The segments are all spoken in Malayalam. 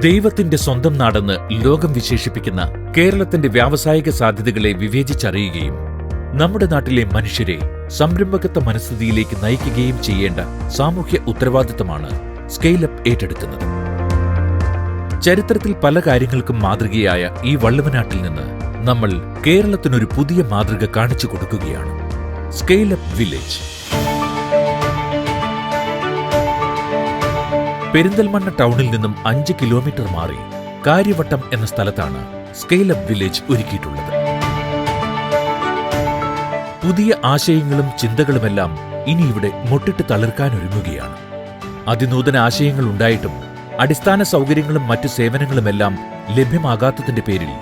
ദൈവത്തിന്റെ സ്വന്തം നാടെന്ന് ലോകം വിശേഷിപ്പിക്കുന്ന കേരളത്തിന്റെ വ്യാവസായിക സാധ്യതകളെ വിവേചിച്ചറിയുകയും നമ്മുടെ നാട്ടിലെ മനുഷ്യരെ സംരംഭകത്വ മനസ്ഥിതിയിലേക്ക് നയിക്കുകയും ചെയ്യേണ്ട സാമൂഹ്യ ഉത്തരവാദിത്തമാണ് സ്കെയിലപ്പ് ഏറ്റെടുക്കുന്നത്. ചരിത്രത്തിൽ പല കാര്യങ്ങൾക്കും മാതൃകയായ ഈ വള്ളുവനാട്ടിൽ നിന്ന് നമ്മൾ കേരളത്തിനൊരു പുതിയ മാതൃക കാണിച്ചു കൊടുക്കുകയാണ്. Scale up village. പെരിന്തൽമണ്ണ ടൗണിൽ നിന്നും അഞ്ച് കിലോമീറ്റർ മാറി കാര്യവട്ടം എന്ന സ്ഥലത്താണ് സ്കെയിൽ അപ്പ് വില്ലേജ് ഒരുക്കിയിട്ടുള്ളത്. പുതിയ ആശയങ്ങളും ചിന്തകളുമെല്ലാം ഇനി ഇവിടെ മുട്ടിട്ട് തളിർക്കാനൊരുങ്ങുകയാണ് അതിനൂതന ആശയങ്ങൾ ഉണ്ടായിട്ടും അടിസ്ഥാന സൗകര്യങ്ങളും മറ്റു സേവനങ്ങളുമെല്ലാം ലഭ്യമാകാത്തതിന്റെ പേരിൽ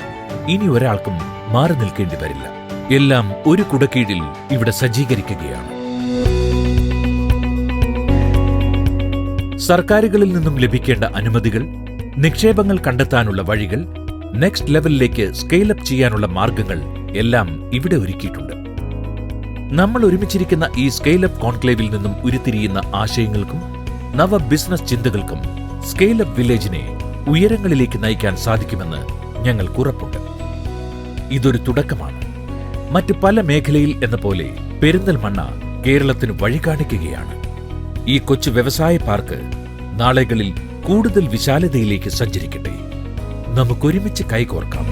ഇനി ഒരാൾക്കും മാറി നിൽക്കേണ്ടി വരില്ല. എല്ലാം ഒരു കുടക്കീഴിൽ ഇവിടെ സജ്ജീകരിക്കുകയാണ്. സർക്കാരുകളിൽ നിന്നും ലഭിക്കേണ്ട അനുമതികൾ നിക്ഷേപങ്ങൾ കണ്ടെത്താനുള്ള വഴികൾ നെക്സ്റ്റ് ലെവലിലേക്ക് സ്കെയിലപ്പ് ചെയ്യാനുള്ള മാർഗങ്ങൾ എല്ലാം ഇവിടെ ഒരുക്കിയിട്ടുണ്ട്. നമ്മൾ ഒരുമിച്ചിരിക്കുന്ന ഈ സ്കെയിലപ്പ് കോൺക്ലേവിൽ നിന്നും ഉരുത്തിരിയുന്ന ആശയങ്ങൾക്കും നവ ബിസിനസ് ചിന്തകൾക്കും സ്കെയിലപ്പ് വില്ലേജിനെ ഉയരങ്ങളിലേക്ക് നയിക്കാൻ സാധിക്കുമെന്ന് ഞങ്ങൾക്ക് ഉറപ്പുണ്ട്. ഇതൊരു തുടക്കമാണ്. മറ്റ് പല മേഖലയിൽ എന്ന പോലെ പെരിന്തൽമണ്ണ കേരളത്തിന് വഴി കാണിക്കുകയാണ്. ഈ കൊച്ചു വ്യവസായ പാർക്ക് നാളുകളിൽ കൂടുതൽ വിശാലതയിലേക്ക് സഞ്ചരിക്കട്ടെ. നമുക്കൊരുമിച്ച് കൈകോർക്കാം.